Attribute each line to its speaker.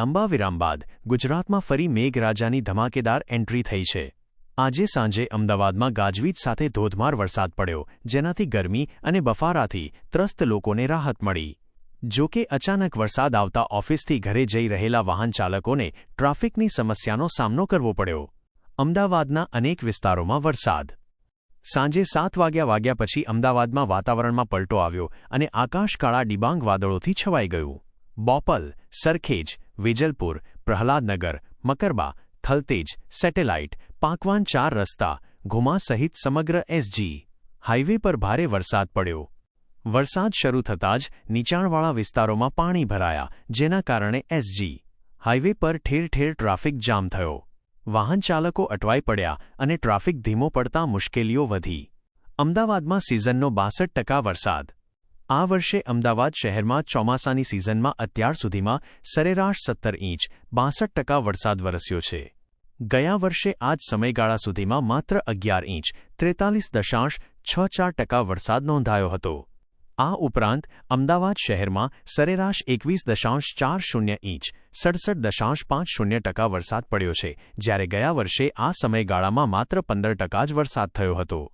Speaker 1: લાંબા વિરામ બાદ ગુજરાતમાં ફરી મેઘરાજાની ધમાકેદાર એન્ટ્રી થઈ છે. આજે સાંજે અમદાવાદમાં ગાજવીજ સાથે ધોધમાર વરસાદ પડ્યો, જેનાથી ગરમી અને બફારાથી ત્રસ્ત લોકોને રાહત મળી. જો કે અચાનક વરસાદ આવતા ઓફિસથી ઘરે જઈ રહેલા વાહન ચાલકોને ટ્રાફિકની સમસ્યાનો સામનો કરવો પડ્યો. અમદાવાદના અનેક વિસ્તારોમાં વરસાદ. સાંજે સાત વાગ્યા વાગ્યા પછી અમદાવાદમાં વાતાવરણમાં પલટો આવ્યો અને આકાશ કાળા ડિબાંગ વાદળોથી છવાઈ ગયું. બોપલ, સરખેજ વેજલપુર, પ્રહલાદનગર, મકરબા, થલતેજ, સેટેલાઇટ, પાંકવાન ચાર રસ્તા, ઘુમા સહિત સમગ્ર એસજી. હાઇવે પર ભારે વરસાદ પડ્યો. વરસાદ શરૂ થતાં જ નીચાણવાળા વિસ્તારોમાં પાણી ભરાયા, જેના કારણે એસજી. હાઇવે પર ઠેર ઠેર ટ્રાફિક જામ થયો. વાહન ચાલકો અટવાઈ પડ્યા અને ટ્રાફિક ધીમો પડતા મુશ્કેલીઓ વધી. અમદાવાદમાં સિઝનનો બાસઠ ટકા વરસાદ. આ વર્ષે અમદાવાદ શહેરમાં ચોમાસાની સિઝનમાં અત્યાર સુધીમાં સરેરાશ સત્તર ઇંચ, બાસઠ ટકા વરસાદ વરસ્યો છે. ગયા વર્ષે આ જ સમયગાળા સુધીમાં માત્ર અગિયાર ઇંચ, ત્રેતાલીસ દશાંશ છ ચાર ટકા વરસાદ નોંધાયો હતો. આ ઉપરાંત, અમદાવાદ શહેરમાં સરેરાશ એકવીસ દશાંશ ચાર શૂન્ય ઇંચ, સડસઠ દશાંશ પાંચ શૂન્ય ટકા વરસાદ પડ્યો છે, જ્યારે ગયા વર્ષે આ સમયગાળામાં માત્ર પંદર ટકા જ વરસાદ થયો હતો.